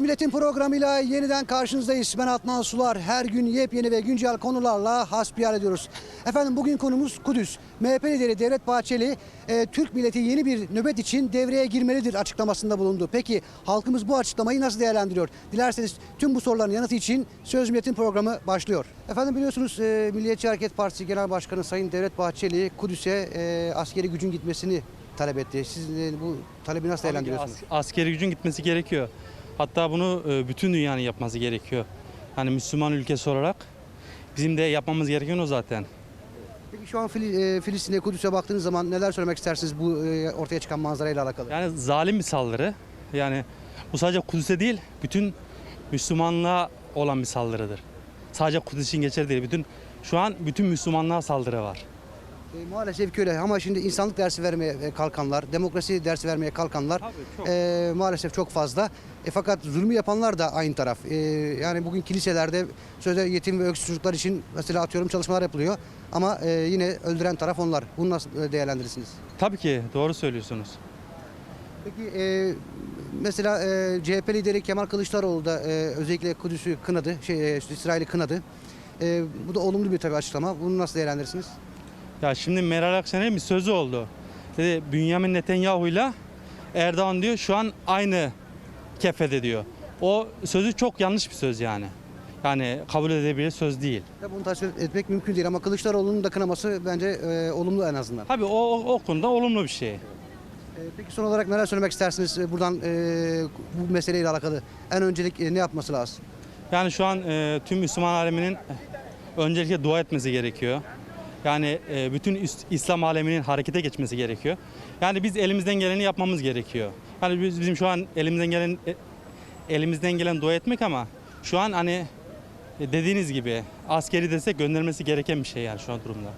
Söz Milletin programıyla yeniden karşınızdayız. Ben Adnan Sular. Her gün yepyeni ve güncel konularla hasbihal ediyoruz. Efendim bugün konumuz Kudüs. MHP lideri Devlet Bahçeli, e, Türk milleti yeni bir nöbet için devreye girmelidir açıklamasında bulundu. Peki halkımız bu açıklamayı nasıl değerlendiriyor? Dilerseniz tüm bu soruların yanıtı için Söz Milletin programı başlıyor. Efendim biliyorsunuz e, Milliyetçi Hareket Partisi Genel Başkanı Sayın Devlet Bahçeli Kudüs'e e, askeri gücün gitmesini talep etti. Siz e, bu talebi nasıl değerlendiriyorsunuz? as- askeri gücün gitmesi gerekiyor. Hatta bunu e, bütün dünyanın yapması gerekiyor. Hani Müslüman ülkesi olarak bizim de yapmamız gereken o zaten. Peki şu an e, Filistin'e, Kudüs'e baktığınız zaman neler söylemek istersiniz bu e, ortaya çıkan manzarayla alakalı? Yani zalim bir saldırı. Yani bu sadece Kudüs'e değil, bütün Müslümanlığa olan bir saldırıdır. Sadece Kudüs için geçerli değil. Bütün şu an bütün Müslümanlığa saldırı var. E, maalesef ki öyle ama şimdi insanlık dersi vermeye kalkanlar, demokrasi dersi vermeye kalkanlar e, maalesef çok fazla. E, fakat zulmü yapanlar da aynı taraf. E, yani bugün kiliselerde sözde yetim ve öksüz çocuklar için mesela atıyorum çalışmalar yapılıyor. Ama e, yine öldüren taraf onlar. Bunu nasıl e, değerlendirirsiniz? Tabii ki doğru söylüyorsunuz. Peki e, mesela e, CHP lideri Kemal Kılıçdaroğlu da e, özellikle Kudüs'ü kınadı, şey, e, İsrail'i kınadı. E, bu da olumlu bir tabii açıklama. Bunu nasıl değerlendirirsiniz? Ya şimdi Meral Akşener'in bir sözü oldu. Dedi Bünyamin Netanyahu'yla Erdoğan diyor şu an aynı kefede diyor. O sözü çok yanlış bir söz yani. Yani kabul edebilir söz değil. Ya bunu tasvir etmek mümkün değil ama Kılıçdaroğlu'nun da kınaması bence e, olumlu en azından. Tabii o, o, o konuda olumlu bir şey. E, peki son olarak neler söylemek istersiniz e, buradan e, bu meseleyle alakalı? En öncelik e, ne yapması lazım? Yani şu an e, tüm Müslüman aleminin öncelikle dua etmesi gerekiyor. Yani e, bütün üst- İslam aleminin harekete geçmesi gerekiyor. Yani biz elimizden geleni yapmamız gerekiyor. Yani biz, bizim şu an elimizden gelen e, elimizden gelen dua etmek ama şu an hani e, dediğiniz gibi askeri destek göndermesi gereken bir şey yani şu an durumda.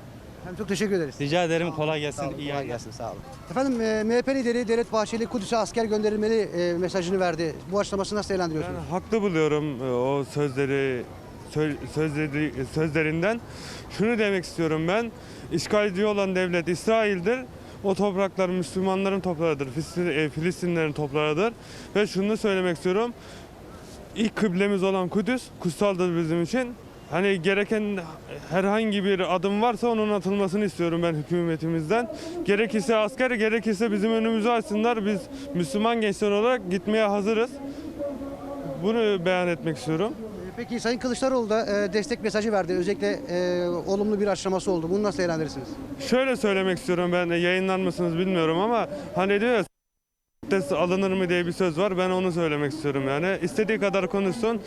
Hem çok teşekkür ederiz. Rica ederim kolay gelsin. Sağ olun, iyi kolay gelsin, sağ olun. Efendim e, MHP lideri Devlet Bahçeli Kudüs'e asker gönderilmeli e, mesajını verdi. Bu açıklaması nasıl değerlendiriyorsunuz? Yani haklı buluyorum e, o sözleri sö- sözleri sözlerinden. Şunu demek istiyorum ben. İşgalci olan devlet İsrail'dir. O topraklar Müslümanların. Filistin- e, Filistinlerin toplarıdır. Ve şunu söylemek istiyorum. İlk kıblemiz olan Kudüs kutsaldır bizim için. Hani gereken herhangi bir adım varsa onun atılmasını istiyorum ben hükümetimizden. Gerekirse asker, gerekirse bizim önümüzü açsınlar. Biz Müslüman gençler olarak gitmeye hazırız. Bunu beyan etmek istiyorum. Peki Sayın Kılıçdaroğlu da e, destek mesajı verdi. Özellikle e, olumlu bir açıklaması oldu. Bunu nasıl değerlendirirsiniz? Şöyle söylemek istiyorum ben de yayınlar mısınız bilmiyorum ama hani diyor ya "S- alınır mı diye bir söz var ben onu söylemek istiyorum yani. İstediği kadar konuşsun.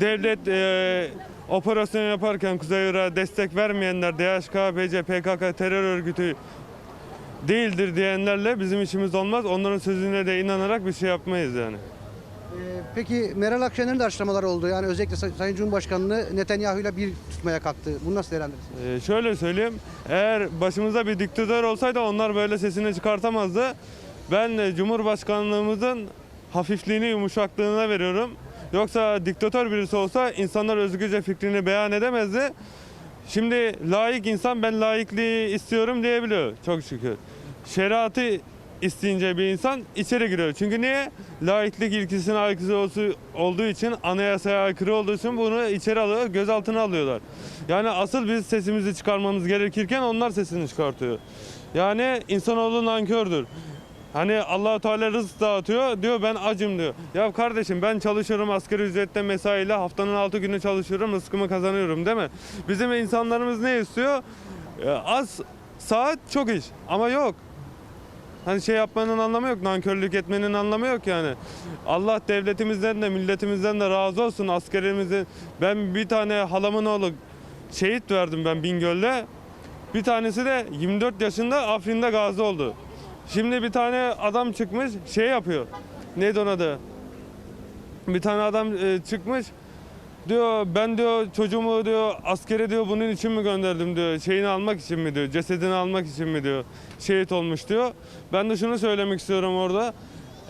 Devlet e, operasyon yaparken Kuzey Irak'a destek vermeyenler DHKPC, PKK terör örgütü değildir diyenlerle bizim işimiz olmaz. Onların sözüne de inanarak bir şey yapmayız yani. E, Peki Meral Akşener'in de açıklamaları oldu. Yani özellikle Say- Sayın Cumhurbaşkanı'nı Netanyahu'yla bir tutmaya kalktı. Bunu nasıl değerlendirirsiniz? Ee, şöyle söyleyeyim. Eğer başımızda bir diktatör olsaydı onlar böyle sesini çıkartamazdı. Ben Cumhurbaşkanlığımızın hafifliğini, yumuşaklığına veriyorum. Yoksa diktatör birisi olsa insanlar özgürce fikrini beyan edemezdi. Şimdi layık insan ben layıklığı istiyorum diyebiliyor çok şükür. Şeriatı isteyince bir insan içeri giriyor. Çünkü niye? Laiklik ilkesine aykırı olduğu için, anayasaya aykırı olduğu için bunu içeri alıyor, gözaltına alıyorlar. Yani asıl biz sesimizi çıkarmamız gerekirken onlar sesini çıkartıyor. Yani insanoğlu nankördür. Hani Allahu Teala rızık dağıtıyor diyor ben acım diyor. Ya kardeşim ben çalışıyorum asgari ücretle mesaiyle haftanın 6 günü çalışıyorum rızkımı kazanıyorum değil mi? Bizim insanlarımız ne istiyor? Ee, Az saat çok iş ama yok. Hani şey yapmanın anlamı yok, nankörlük etmenin anlamı yok yani. Allah devletimizden de milletimizden de razı olsun askerimizin. Ben bir tane halamın oğlu şehit verdim ben Bingöl'de. Bir tanesi de 24 yaşında Afrin'de gazi oldu. Şimdi bir tane adam çıkmış şey yapıyor. Neydi onun adı? Bir tane adam e, çıkmış. Diyor ben diyor çocuğumu diyor askere diyor bunun için mi gönderdim diyor. Şeyini almak için mi diyor. Cesedini almak için mi diyor. Şehit olmuş diyor. Ben de şunu söylemek istiyorum orada.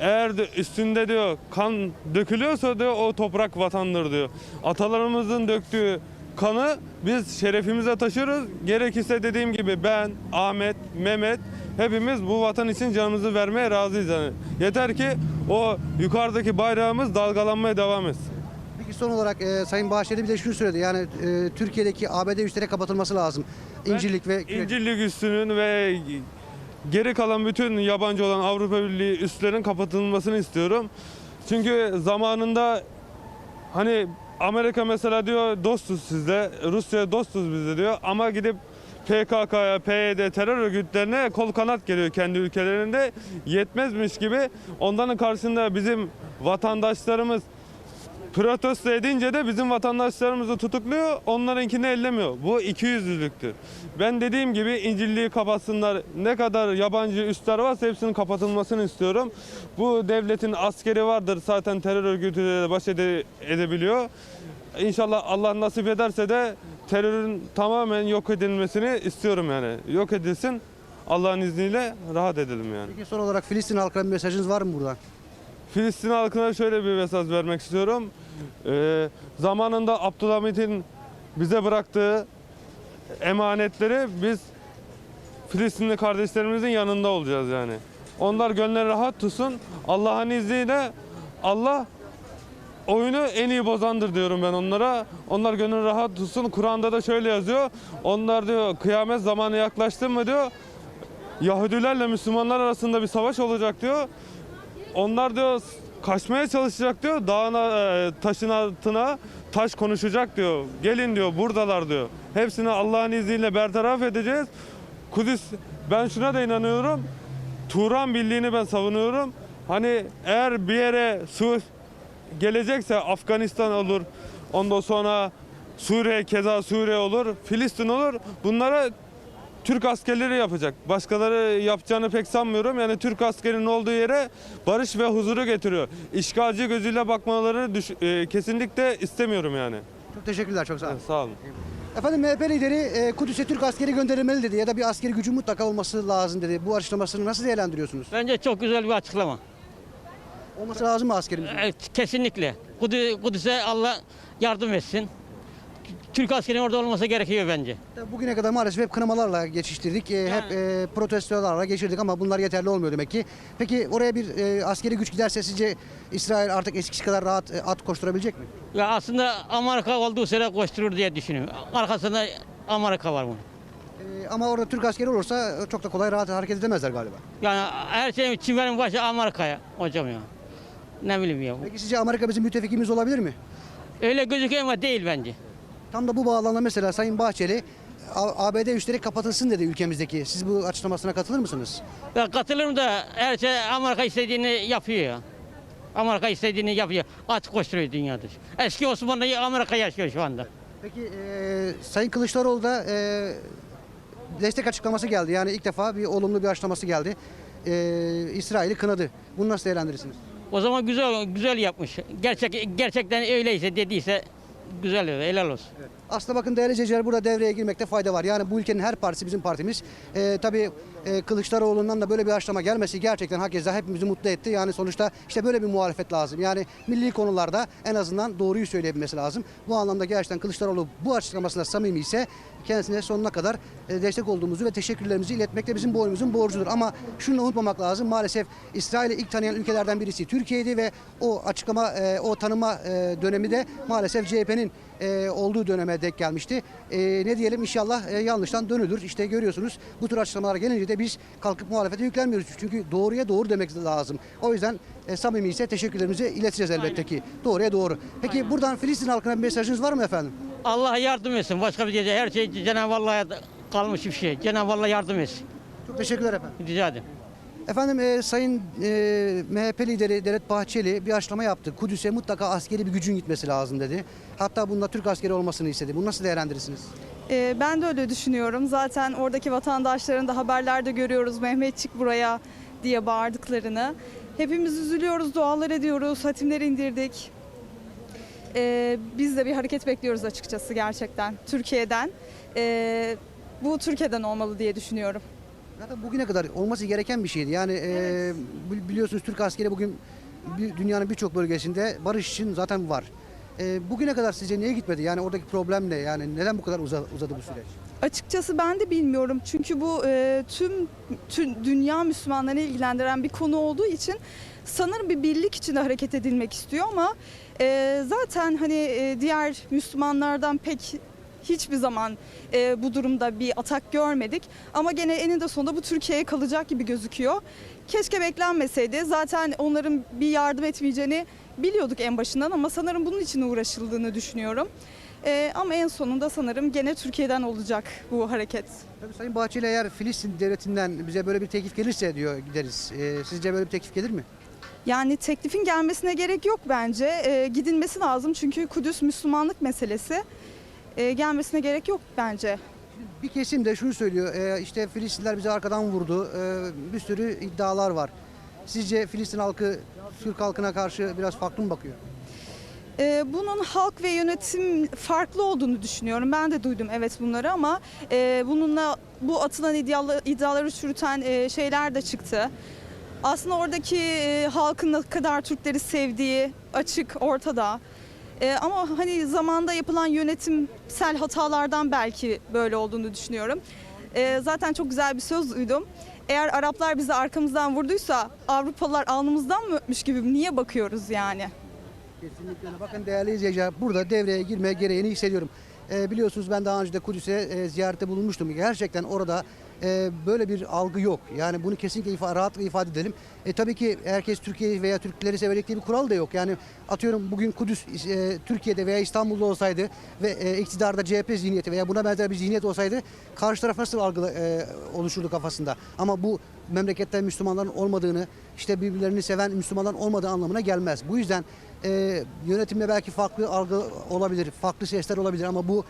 Eğer de üstünde diyor kan dökülüyorsa diyor o toprak vatandır diyor. Atalarımızın döktüğü kanı biz şerefimize taşırız. Gerekirse dediğim gibi ben, Ahmet, Mehmet hepimiz bu vatan için canımızı vermeye razıyız yani. Yeter ki o yukarıdaki bayrağımız dalgalanmaya devam etsin. Peki son olarak e, Sayın Bahçeli bir de şunu söyledi. Yani e, Türkiye'deki ABD üsleri kapatılması lazım. İncirlik ve İncirlik üssünün ve geri kalan bütün yabancı olan Avrupa Birliği üslerin kapatılmasını istiyorum. Çünkü zamanında hani Amerika mesela diyor dostuz sizle, Rusya dostuz bizle diyor ama gidip PKK'ya, PYD terör örgütlerine kol kanat geliyor kendi ülkelerinde. Yetmezmiş gibi onların karşısında bizim vatandaşlarımız protesto edince de bizim vatandaşlarımızı tutukluyor, onlarınkini ellemiyor. Bu ikiyüzlülüktür. Ben dediğim gibi İncirliği kapatsınlar. Ne kadar yabancı üsler varsa hepsinin kapatılmasını istiyorum. Bu devletin askeri vardır zaten terör örgütüyle baş ede- edebiliyor. İnşallah Allah nasip ederse de terörün tamamen yok edilmesini istiyorum yani. Yok edilsin. Allah'ın izniyle rahat edelim yani. Peki son olarak Filistin halkına bir mesajınız var mı buradan? Filistin halkına şöyle bir mesaj vermek istiyorum. Ee, zamanında Abdülhamit'in bize bıraktığı emanetleri biz Filistinli kardeşlerimizin yanında olacağız yani. Onlar gönlleri rahat tutsun. Allah'ın izniyle Allah oyunu en iyi bozandır diyorum ben onlara. Onlar gönül rahat tutsun. Kur'an'da da şöyle yazıyor. Onlar diyor kıyamet zamanı yaklaştı mı diyor. Yahudilerle Müslümanlar arasında bir savaş olacak diyor. Onlar diyor kaçmaya çalışacak diyor. Dağın e, taşın altına taş konuşacak diyor. Gelin diyor buradalar diyor. Hepsini Allah'ın izniyle bertaraf edeceğiz. Kudüs ben şuna da inanıyorum. Turan Birliği'ni ben savunuyorum. Hani eğer bir yere su gelecekse Afganistan olur. Ondan sonra Suriye keza Suriye olur. Filistin olur. Bunlara Türk askerleri yapacak. Başkaları yapacağını pek sanmıyorum. Yani Türk askerinin olduğu yere barış ve huzuru getiriyor. İşgalci gözüyle bakmalarını düş- e, kesinlikle istemiyorum yani. Çok teşekkürler, çok sağ olun. Sağ olun. Efendim MHP lideri e, Kudüs'e Türk askeri gönderilmeli dedi ya da bir askeri gücün mutlaka olması lazım dedi. Bu açıklamasını nasıl değerlendiriyorsunuz? Bence çok güzel bir açıklama. Olması lazım mı askerimizin? Evet, kesinlikle. Kudü- Kudüs'e Allah yardım etsin. Türk askerinin orada olması gerekiyor bence. Bugüne kadar maalesef hep kınamalarla geçiştirdik. e, hep e, protestolarla geçirdik ama bunlar yeterli olmuyor demek ki. Peki oraya bir e, askeri güç giderse sizce İsrail artık eskisi kadar rahat e, at koşturabilecek mi? Ya aslında Amerika olduğu süre koşturur diye düşünüyorum. Arkasında Amerika var bunun. E, ama orada Türk askeri olursa e, çok da kolay rahat hareket edemezler galiba. Yani her şeyin çimenin başı Amerika'ya hocam ya. Ne bileyim ya. Peki sizce Amerika bizim müttefikimiz olabilir mi? Öyle gözüküyor ama değil bence. Tam da bu bağlamda mesela Sayın Bahçeli ABD üsleri kapatılsın dedi ülkemizdeki. Siz bu açıklamasına katılır mısınız? Ya katılırım da her şey Amerika istediğini yapıyor ya. Amerika istediğini yapıyor. Aç koşturuyor dünyada. Eski Osmanlı Amerika yaşıyor şu anda. Peki e, Sayın Kılıçdaroğlu da e, destek açıklaması geldi. Yani ilk defa bir olumlu bir açıklaması geldi. E, İsrail'i kınadı. Bunu nasıl değerlendirirsiniz? O zaman güzel güzel yapmış. Gerçek gerçekten öyleyse dediyse güzel olur. Helal olsun. Aslında bakın değerli izleyiciler burada devreye girmekte fayda var. Yani bu ülkenin her partisi bizim partimiz. Ee, tabii e, Kılıçdaroğlu'ndan da böyle bir açıklama gelmesi gerçekten hakeza hepimizi mutlu etti. Yani sonuçta işte böyle bir muhalefet lazım. Yani milli konularda en azından doğruyu söyleyebilmesi lazım. Bu anlamda gerçekten Kılıçdaroğlu bu açıklamasında samimi ise kendisine sonuna kadar e, destek olduğumuzu ve teşekkürlerimizi iletmek de bizim boynumuzun borcudur. Ama şunu unutmamak lazım. Maalesef İsrail'i ilk tanıyan ülkelerden birisi Türkiye'ydi ve o açıklama, e, o tanıma e, dönemi de maalesef CHP'nin e, olduğu döneme denk gelmişti. E, ne diyelim inşallah e, yanlıştan dönülür. İşte görüyorsunuz bu tür açıklamalar gelince de biz kalkıp muhalefete yüklenmiyoruz. Çünkü doğruya doğru demek lazım. O yüzden e, samimi ise teşekkürlerimizi ileteceğiz elbette ki. Doğruya doğru. Peki buradan Filistin halkına bir mesajınız var mı efendim? Allah yardım etsin. Başka bir diyeceğim. Her şey Cenab-ı Allah'a kalmış bir şey. Cenab-ı Allah yardım etsin. Çok teşekkürler efendim. Rica ederim. Efendim e, Sayın e, MHP lideri Devlet Bahçeli bir açıklama yaptı. Kudüs'e mutlaka askeri bir gücün gitmesi lazım dedi. Hatta bunda Türk askeri olmasını istedi. Bunu nasıl değerlendirirsiniz? Ee, ben de öyle düşünüyorum. Zaten oradaki vatandaşların da haberlerde görüyoruz Mehmetçik buraya diye bağırdıklarını. Hepimiz üzülüyoruz, dualar ediyoruz, hatimler indirdik. Ee, biz de bir hareket bekliyoruz açıkçası gerçekten Türkiye'den. Ee, bu Türkiye'den olmalı diye düşünüyorum. Zaten bugüne kadar olması gereken bir şeydi. Yani e, bi- biliyorsunuz Türk askeri bugün dünyanın birçok bölgesinde barış için zaten var. E, bugüne kadar sizce niye gitmedi? Yani oradaki problem ne? Yani neden bu kadar uza- uzadı bu süreç? Açıkçası ben de bilmiyorum çünkü bu e, tüm, tüm dünya Müslümanlarını ilgilendiren bir konu olduğu için sanırım bir birlik içinde hareket edilmek istiyor ama e, zaten hani e, diğer Müslümanlardan pek hiçbir zaman e, bu durumda bir atak görmedik ama gene eninde sonunda bu Türkiye'ye kalacak gibi gözüküyor. Keşke beklenmeseydi zaten onların bir yardım etmeyeceğini biliyorduk en başından ama sanırım bunun için uğraşıldığını düşünüyorum. Ee, ama en sonunda sanırım gene Türkiye'den olacak bu hareket. Tabii Sayın Bahçeli eğer Filistin devletinden bize böyle bir teklif gelirse diyor gideriz. Ee, sizce böyle bir teklif gelir mi? Yani teklifin gelmesine gerek yok bence. Ee, gidilmesi lazım çünkü Kudüs Müslümanlık meselesi. Ee, gelmesine gerek yok bence. Bir kesim de şunu söylüyor. e, işte Filistinler bizi arkadan vurdu. e, bir sürü iddialar var. Sizce Filistin halkı Türk halkına karşı biraz farklı mı bakıyor? Ee, bunun halk ve yönetim farklı olduğunu düşünüyorum. Ben de duydum evet bunları ama e, bununla bu atılan iddialı, iddiaları çürüten e, şeyler de çıktı. Aslında oradaki e, halkın ne kadar Türkleri sevdiği açık ortada. E, ama hani zamanda yapılan yönetimsel hatalardan belki böyle olduğunu düşünüyorum. E, zaten çok güzel bir söz duydum. Eğer Araplar bizi arkamızdan vurduysa Avrupalılar alnımızdan mı öpmüş gibi niye bakıyoruz yani? Kesinlikle. Bakın değerli izleyiciler burada devreye girme gereğini hissediyorum. Ee, biliyorsunuz ben daha önce de Kudüs'e e, ziyarette bulunmuştum. Gerçekten orada e, böyle bir algı yok. Yani bunu kesinlikle ifa, rahatlıkla ifade edelim. E, tabii ki herkes Türkiye'yi veya Türkleri severek diye bir kural da yok. Yani atıyorum bugün Kudüs e, Türkiye'de veya İstanbul'da olsaydı ve e, iktidarda CHP zihniyeti veya buna benzer bir zihniyet olsaydı karşı taraf nasıl algı e, oluşurdu kafasında. Ama bu memlekette Müslümanların olmadığını, işte birbirlerini seven Müslümanların olmadığı anlamına gelmez. Bu yüzden e, yönetimde belki farklı algı olabilir, farklı sesler olabilir ama bu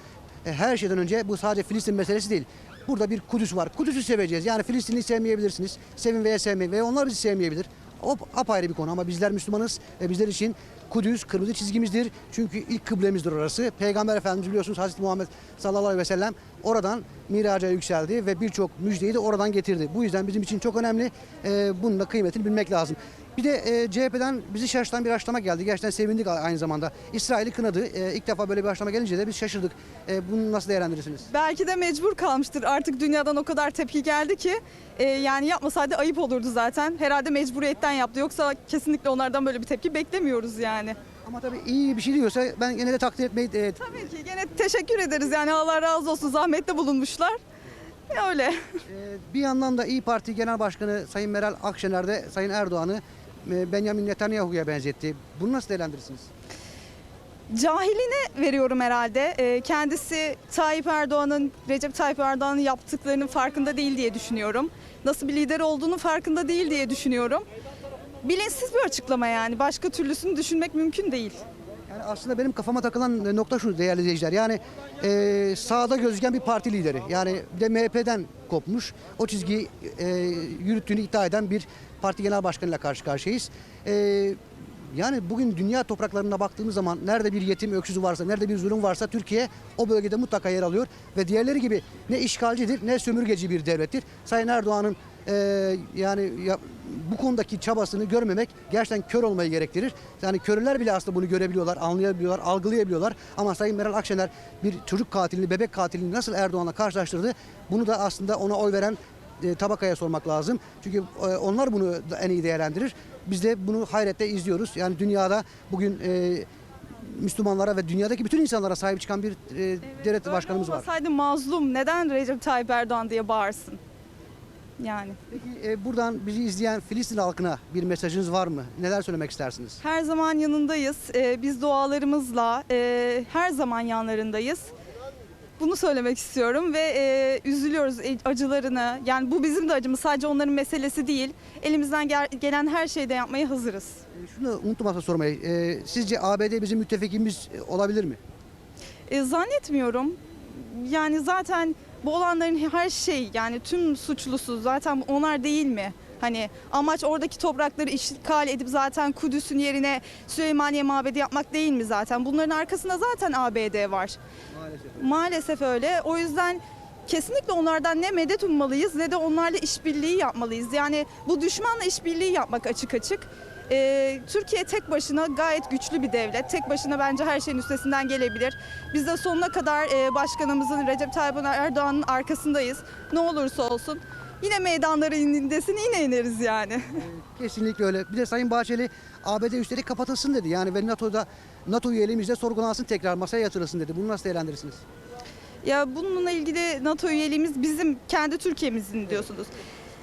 e, her şeyden önce bu sadece Filistin meselesi değil. Burada bir Kudüs var. Kudüs'ü seveceğiz. Yani Filistin'i sevmeyebilirsiniz. Sevin veya sevmeyin veya onlar bizi sevmeyebilir. O apayrı bir konu ama bizler Müslümanız ve bizler için Kudüs kırmızı çizgimizdir. Çünkü ilk kıblemizdir orası. Peygamber Efendimiz biliyorsunuz Hazreti Muhammed sallallahu aleyhi ve sellem oradan miraca yükseldi ve birçok müjdeyi de oradan getirdi. Bu yüzden bizim için çok önemli. Ee, bunun da kıymetini bilmek lazım. Bir de e, CHP'den bizi şaşırtan bir açıklama geldi. Gerçekten sevindik aynı zamanda. İsrail'i kınadı. E, ilk defa böyle bir açıklama gelince de biz şaşırdık. E, bunu nasıl değerlendirirsiniz? Belki de mecbur kalmıştır. Artık dünyadan o kadar tepki geldi ki e, yani yapmasaydı ayıp olurdu zaten. Herhalde mecburiyetten yaptı. Yoksa kesinlikle onlardan böyle bir tepki beklemiyoruz yani. Ama tabii iyi bir şey diyorsa ben yine de takdir etmeyi e, Tabii ki gene teşekkür ederiz yani Allah razı olsun zahmette bulunmuşlar. Öyle. Ee, Bir yandan da İyi Parti Genel Başkanı Sayın Meral Akşener de Sayın Erdoğan'ı Benjamin Netanyahu'ya benzetti. Bunu nasıl değerlendirirsiniz? Cahiline veriyorum herhalde. E, kendisi Tayyip Erdoğan'ın, Recep Tayyip Erdoğan'ın yaptıklarının farkında değil diye düşünüyorum. Nasıl bir lider olduğunu farkında değil diye düşünüyorum. Bilinçsiz bir açıklama yani. Başka türlüsünü düşünmek mümkün değil. Yani aslında benim kafama takılan nokta şu değerli izleyiciler. Yani e, sağda gözüken bir parti lideri. Yani bir de MHP'den kopmuş. O çizgiyi e, yürüttüğünü iddia eden bir parti genel başkanıyla karşı karşıyayız. E, yani bugün dünya topraklarına baktığımız zaman nerede bir yetim öksüzü varsa, nerede bir zulüm varsa Türkiye o bölgede mutlaka yer alıyor. Ve diğerleri gibi ne işgalcidir ne sömürgeci bir devlettir. Sayın Erdoğan'ın e, yani ya- bu konudaki çabasını görmemek gerçekten kör olmayı gerektirir. Yani körler bile aslında bunu görebiliyorlar, anlayabiliyorlar, algılayabiliyorlar. Ama Sayın Meral Akşener bir çocuk katilini, bebek katilini nasıl Erdoğan'la karşılaştırdı? Bunu da aslında ona oy veren e, tabakaya sormak lazım. Çünkü e, onlar bunu en iyi değerlendirir. Biz de bunu hayretle izliyoruz. Yani dünyada bugün e, Müslümanlara ve dünyadaki bütün insanlara sahip çıkan bir e, devlet başkanımız var. Olmasaydı mazlum neden Recep Tayyip Erdoğan diye bağırsın? Yani. Peki e, buradan bizi izleyen Filistin halkına bir mesajınız var mı? Neler söylemek istersiniz? Her zaman yanındayız. Biz dualarımızla e, her zaman yanlarındayız. Bunu söylemek istiyorum ve e, üzülüyoruz e, acılarını. Yani bu bizim de acımız. Sadece onların meselesi değil. Elimizden gel- gelen her şeyi de yapmaya hazırız. E, şunu unuttum aslında sormayı. E, sizce ABD bizim müttefikimiz e, olabilir mi? E, zannetmiyorum. Yani zaten bu olanların her şey yani tüm suçlusu zaten onlar değil mi? Hani amaç oradaki toprakları işgal edip zaten Kudüs'ün yerine Süleymaniye Mabedi yapmak değil mi zaten? Bunların arkasında zaten ABD var. Maalesef. Maalesef öyle. O yüzden kesinlikle onlardan ne medet ummalıyız ne de onlarla işbirliği yapmalıyız. Yani bu düşmanla işbirliği yapmak açık açık. Ee, Türkiye tek başına gayet güçlü bir devlet. Tek başına bence her şeyin üstesinden gelebilir. Biz de sonuna kadar e, başkanımızın Recep Tayyip Erdoğan'ın arkasındayız. Ne olursa olsun. Yine meydanlara indiğindesin yine ineriz yani. Kesinlikle öyle. Bir de Sayın Bahçeli ABD üstelik kapatılsın dedi. Yani ve NATO'da NATO üyeliğimizde sorgulansın tekrar masaya yatırılsın dedi. Bunu nasıl değerlendirirsiniz? Ya bununla ilgili NATO üyeliğimiz bizim kendi Türkiye'mizin diyorsunuz.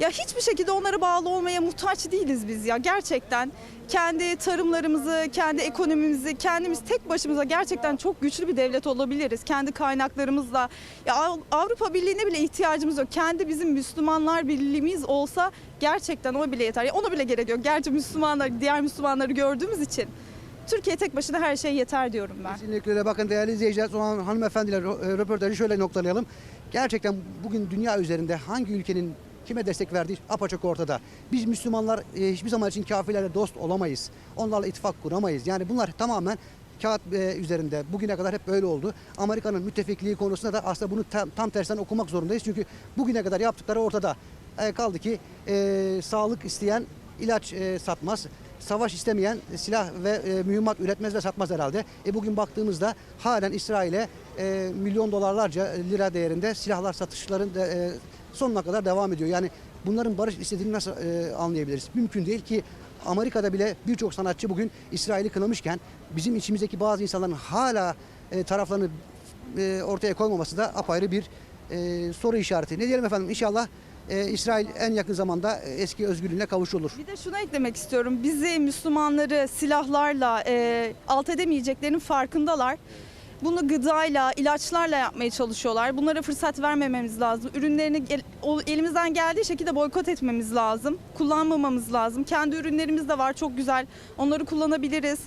Ya hiçbir şekilde onlara bağlı olmaya muhtaç değiliz biz ya gerçekten. Kendi tarımlarımızı, kendi ekonomimizi, kendimiz tek başımıza gerçekten çok güçlü bir devlet olabiliriz. Kendi kaynaklarımızla. Ya Av- Avrupa Birliği'ne bile ihtiyacımız yok. Kendi bizim Müslümanlar Birliğimiz olsa gerçekten o bile yeter. Ya ona bile gerek yok. Gerçi Müslümanlar, diğer Müslümanları gördüğümüz için. Türkiye tek başına her şey yeter diyorum ben. Kesinlikle öyle. Bakın değerli izleyiciler, o hanımefendiler e, röportajı şöyle noktalayalım. Gerçekten bugün dünya üzerinde hangi ülkenin kime destek verdiği apaçık ortada. Biz Müslümanlar e, hiçbir zaman için kafirlerle dost olamayız. Onlarla ittifak kuramayız. Yani bunlar tamamen kağıt e, üzerinde. Bugüne kadar hep böyle oldu. Amerika'nın müttefikliği konusunda da aslında bunu tam, tam tersten okumak zorundayız. Çünkü bugüne kadar yaptıkları ortada. E, kaldı ki e, sağlık isteyen ilaç e, satmaz. Savaş istemeyen silah ve e, mühimmat üretmez ve satmaz herhalde. E, bugün baktığımızda halen İsrail'e e, milyon dolarlarca lira değerinde silahlar satışların e, sonuna kadar devam ediyor. Yani bunların barış istediğini nasıl e, anlayabiliriz? Mümkün değil ki Amerika'da bile birçok sanatçı bugün İsrail'i kınamışken bizim içimizdeki bazı insanların hala e, taraflarını e, ortaya koymaması da apayrı bir e, soru işareti. Ne diyelim efendim İnşallah e, İsrail en yakın zamanda e, eski özgürlüğüne kavuşulur. Bir de şunu eklemek istiyorum. Bizi Müslümanları silahlarla e, alt edemeyeceklerinin farkındalar. Bunu gıdayla, ilaçlarla yapmaya çalışıyorlar. Bunlara fırsat vermememiz lazım. Ürünlerini elimizden geldiği şekilde boykot etmemiz lazım. Kullanmamamız lazım. Kendi ürünlerimiz de var çok güzel. Onları kullanabiliriz.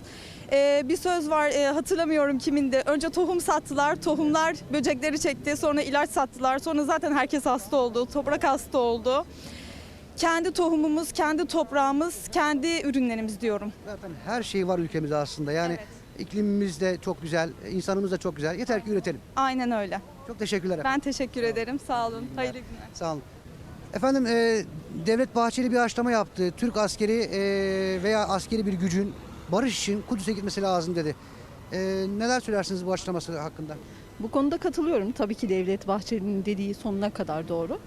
E, bir söz var e, hatırlamıyorum kimindi. Önce tohum sattılar. Tohumlar böcekleri çekti. Sonra ilaç sattılar. Sonra zaten herkes hasta oldu. Toprak hasta oldu kendi tohumumuz, kendi toprağımız, kendi ürünlerimiz diyorum. Zaten her şey var ülkemizde aslında. Yani iklimimiz de çok güzel, insanımız da çok güzel. Yeter ki üretelim. Aynen öyle. Çok teşekkürler efendim. Ben teşekkür ederim. Sağ olun. Hayırlı günler. Sağ olun. Efendim e, Devlet Bahçeli bir açıklama yaptı. Türk askeri e, veya askeri bir gücün barış için Kudüs'e gitmesi lazım dedi. E, neler söylersiniz bu açıklaması hakkında? Bu konuda katılıyorum. Tabii ki Devlet Bahçeli'nin dediği sonuna kadar doğru.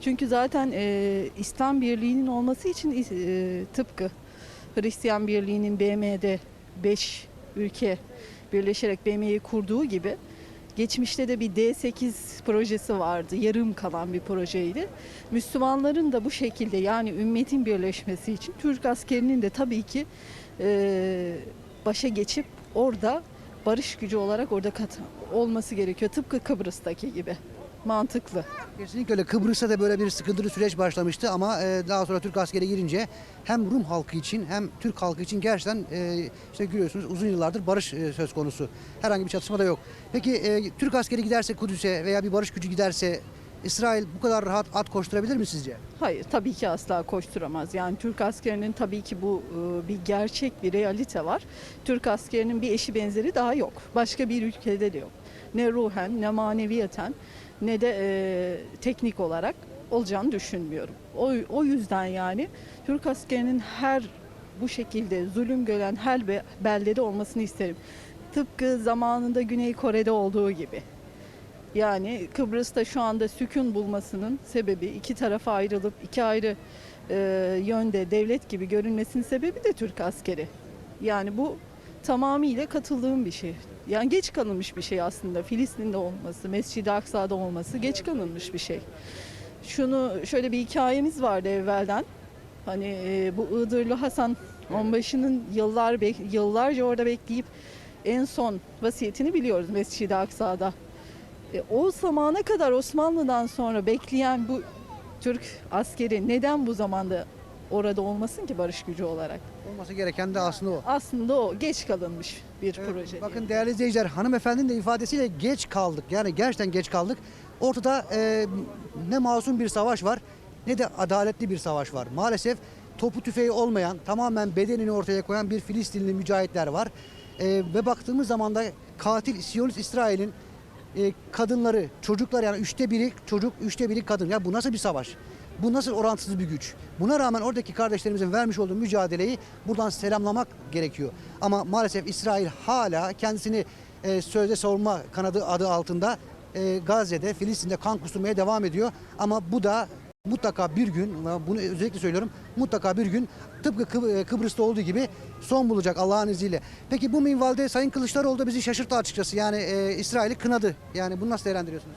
Çünkü zaten e, İslam Birliği'nin olması için e, tıpkı Hristiyan Birliği'nin BM'de 5 ülke birleşerek BM'yi kurduğu gibi geçmişte de bir D8 projesi vardı. Yarım kalan bir projeydi. Müslümanların da bu şekilde yani ümmetin birleşmesi için Türk askerinin de tabii ki e, başa geçip orada barış gücü olarak orada kat olması gerekiyor. Tıpkı Kıbrıs'taki gibi. Mantıklı. Kesinlikle öyle. Kıbrıs'ta da böyle bir sıkıntılı süreç başlamıştı ama e, daha sonra Türk askeri girince hem Rum halkı için hem Türk halkı için gerçekten e, işte görüyorsunuz uzun yıllardır barış e, söz konusu. Herhangi bir çatışma da yok. Peki e, Türk askeri giderse Kudüs'e veya bir barış gücü giderse İsrail bu kadar rahat at koşturabilir mi sizce? Hayır tabii ki asla koşturamaz. Yani Türk askerinin tabii ki bu e, bir gerçek bir realite var. Türk askerinin bir eşi benzeri daha yok. Başka bir ülkede de yok. Ne ruhen ne maneviyeten ne de e, teknik olarak olacağını düşünmüyorum. O, o yüzden yani Türk askerinin her bu şekilde zulüm gören her be- beldede olmasını isterim. Tıpkı zamanında Güney Kore'de olduğu gibi. Yani Kıbrıs'ta şu anda sükun bulmasının sebebi iki tarafa ayrılıp iki ayrı e, yönde devlet gibi görünmesinin sebebi de Türk askeri. Yani bu tamamıyla katıldığım bir şey. Yani geç kalınmış bir şey aslında. Filistin'de olması, Mescid-i Aksa'da olması geç kalınmış bir şey. Şunu şöyle bir hikayemiz vardı evvelden. Hani e, bu Iğdırlı Hasan onbaşının yıllar bek- yıllarca orada bekleyip en son vasiyetini biliyoruz Mescid-i Aksa'da. E, o zamana kadar Osmanlı'dan sonra bekleyen bu Türk askeri neden bu zamanda orada olmasın ki barış gücü olarak? Olması gereken de aslında o. Aslında o geç kalınmış bir Evet, proje. Bakın diyelim. değerli izleyiciler hanımefendinin de ifadesiyle geç kaldık. Yani gerçekten geç kaldık. Ortada e, ne masum bir savaş var ne de adaletli bir savaş var. Maalesef topu tüfeği olmayan tamamen bedenini ortaya koyan bir Filistinli mücahitler var. E, ve baktığımız zaman da katil Siyonist İsrail'in e, kadınları, çocuklar yani üçte biri çocuk, üçte biri kadın. Ya bu nasıl bir savaş? Bu nasıl orantısız bir güç? Buna rağmen oradaki kardeşlerimizin vermiş olduğu mücadeleyi buradan selamlamak gerekiyor. Ama maalesef İsrail hala kendisini e, sözde savunma kanadı adı altında e, Gazze'de, Filistin'de kan kusturmaya devam ediyor. Ama bu da mutlaka bir gün, bunu özellikle söylüyorum, mutlaka bir gün tıpkı Kıb- e, Kıbrıs'ta olduğu gibi son bulacak Allah'ın izniyle. Peki bu minvalde Sayın Kılıçdaroğlu da bizi şaşırttı açıkçası. Yani e, İsrail'i kınadı. Yani bunu nasıl değerlendiriyorsunuz?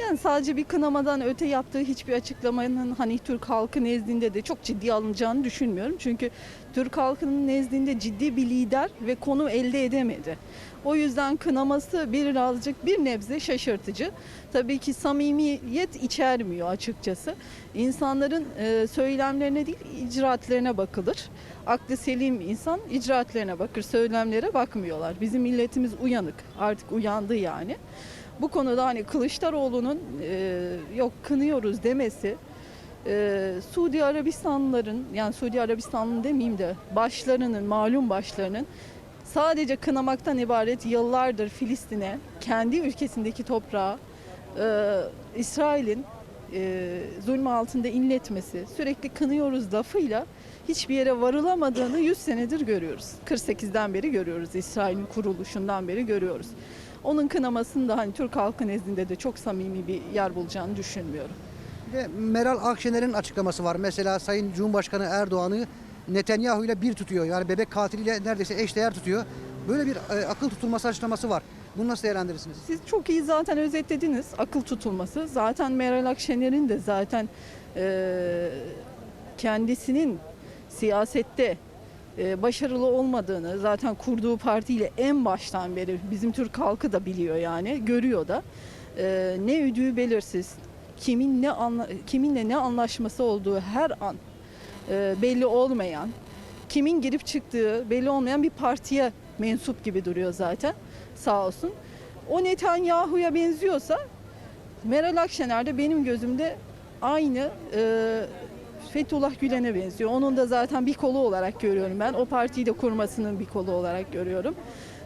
Yani sadece bir kınamadan öte yaptığı hiçbir açıklamanın hani Türk halkı nezdinde de çok ciddi alınacağını düşünmüyorum. Çünkü Türk halkının nezdinde ciddi bir lider ve konum elde edemedi. O yüzden kınaması birazcık bir nebze şaşırtıcı. Tabii ki samimiyet içermiyor açıkçası. İnsanların e, söylemlerine değil icraatlerine bakılır. Aklı selim insan icraatlerine bakır, söylemlere bakmıyorlar. Bizim milletimiz uyanık, artık uyandı yani. Bu konuda hani Kılıçdaroğlu'nun e, yok kınıyoruz demesi e, Suudi Arabistanlıların yani Suudi Arabistanlı demeyeyim de başlarının malum başlarının sadece kınamaktan ibaret yıllardır Filistin'e kendi ülkesindeki toprağa e, İsrail'in e, zulmü altında inletmesi sürekli kınıyoruz lafıyla hiçbir yere varılamadığını 100 senedir görüyoruz. 48'den beri görüyoruz. İsrail'in kuruluşundan beri görüyoruz. Onun kınamasını da hani Türk halkı nezdinde de çok samimi bir yer bulacağını düşünmüyorum. De Meral Akşener'in açıklaması var. Mesela Sayın Cumhurbaşkanı Erdoğan'ı Netanyahu ile bir tutuyor. Yani bebek katiliyle neredeyse eşdeğer tutuyor. Böyle bir e, akıl tutulması açıklaması var. Bunu nasıl değerlendirirsiniz? Siz çok iyi zaten özetlediniz akıl tutulması. Zaten Meral Akşener'in de zaten e, kendisinin siyasette başarılı olmadığını zaten kurduğu partiyle en baştan beri bizim Türk halkı da biliyor yani görüyor da E, ne üdüğü belirsiz kimin ne anla, kiminle ne anlaşması olduğu her an e, belli olmayan kimin girip çıktığı belli olmayan bir partiye mensup gibi duruyor zaten sağ olsun. O Netanyahu'ya benziyorsa Meral Akşener de benim gözümde aynı e, Fethullah Gülen'e benziyor. Onun da zaten bir kolu olarak görüyorum ben. O partiyi de kurmasının bir kolu olarak görüyorum.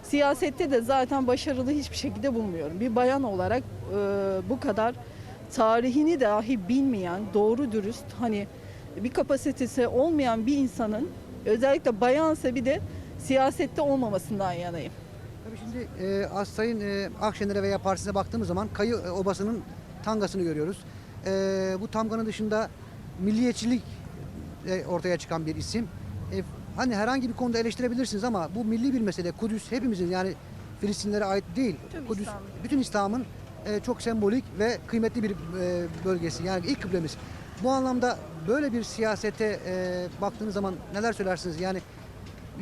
Siyasette de zaten başarılı hiçbir şekilde bulmuyorum. Bir bayan olarak e, bu kadar tarihini dahi bilmeyen, doğru dürüst hani bir kapasitesi olmayan bir insanın özellikle bayansa bir de siyasette olmamasından yanayım. Tabii şimdi e, as- Sayın e, Akşener'e veya partisine baktığımız zaman Kayı e, Obası'nın tangasını görüyoruz. E, bu tamganın dışında milliyetçilik ortaya çıkan bir isim. E, hani herhangi bir konuda eleştirebilirsiniz ama bu milli bir mesele. Kudüs hepimizin yani Filistinlere ait değil. Tüm Kudüs İslam'ın. bütün İslam'ın e, çok sembolik ve kıymetli bir e, bölgesi. Yani ilk kıblemiz. Bu anlamda böyle bir siyasete e, baktığınız zaman neler söylersiniz? Yani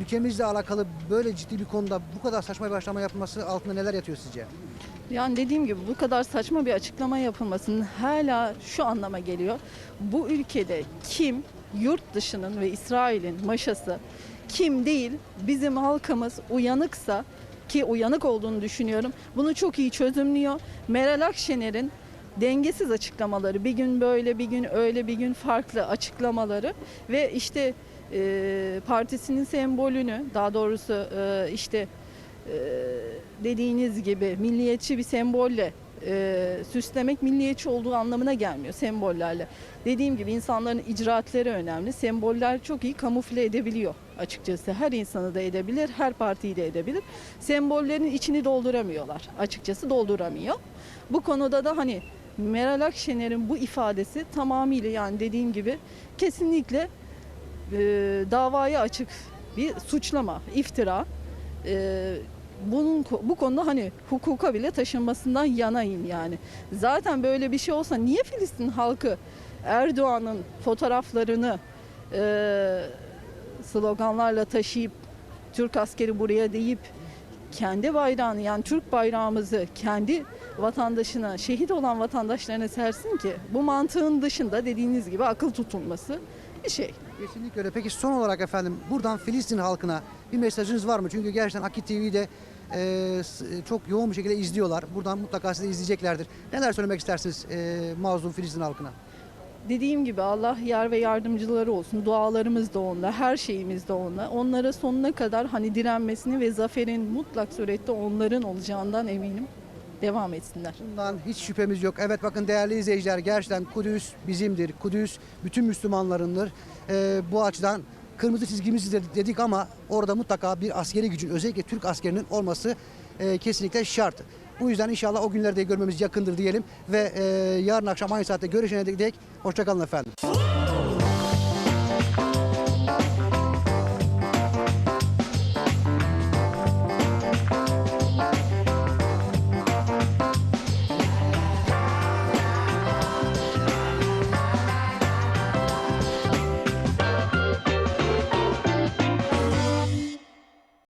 ülkemizle alakalı böyle ciddi bir konuda bu kadar saçma bir açıklama yapılması altında neler yatıyor sizce? Yani dediğim gibi bu kadar saçma bir açıklama yapılmasının hala şu anlama geliyor. Bu ülkede kim yurt dışının ve İsrail'in maşası kim değil bizim halkımız uyanıksa ki uyanık olduğunu düşünüyorum. Bunu çok iyi çözümlüyor. Meral Akşener'in dengesiz açıklamaları bir gün böyle bir gün öyle bir gün farklı açıklamaları ve işte e, partisinin sembolünü daha doğrusu e, işte dediğiniz gibi milliyetçi bir sembolle e, süslemek milliyetçi olduğu anlamına gelmiyor sembollerle. Dediğim gibi insanların icraatları önemli. Semboller çok iyi kamufle edebiliyor açıkçası. Her insanı da edebilir, her partiyi de edebilir. Sembollerin içini dolduramıyorlar. Açıkçası dolduramıyor. Bu konuda da hani Meral Akşener'in bu ifadesi tamamıyla yani dediğim gibi kesinlikle e, davaya açık bir suçlama, iftira. E, bunun bu konuda hani hukuka bile taşınmasından yanayım yani. Zaten böyle bir şey olsa niye Filistin halkı Erdoğan'ın fotoğraflarını e, sloganlarla taşıyıp Türk askeri buraya deyip kendi bayrağını yani Türk bayrağımızı kendi vatandaşına, şehit olan vatandaşlarına sersin ki bu mantığın dışında dediğiniz gibi akıl tutulması bir şey. Kesinlikle öyle. Peki son olarak efendim buradan Filistin halkına bir mesajınız var mı? Çünkü gerçekten Akit TV'de e, s- çok yoğun bir şekilde izliyorlar. Buradan mutlaka sizi izleyeceklerdir. Neler söylemek istersiniz e, mazlum Filistin halkına? Dediğim gibi Allah yar ve yardımcıları olsun. Dualarımız da onunla, her şeyimiz de onunla. Onlara sonuna kadar hani direnmesini ve zaferin mutlak surette onların olacağından eminim. Devam etsinler. Bundan hiç şüphemiz yok. Evet bakın değerli izleyiciler gerçekten Kudüs bizimdir. Kudüs bütün Müslümanlarındır. Ee, bu açıdan kırmızı çizgimizdir dedik ama orada mutlaka bir askeri gücün özellikle Türk askerinin olması e, kesinlikle şart. Bu yüzden inşallah o günlerde görmemiz yakındır diyelim ve e, yarın akşam aynı saatte görüşene dek hoşçakalın efendim.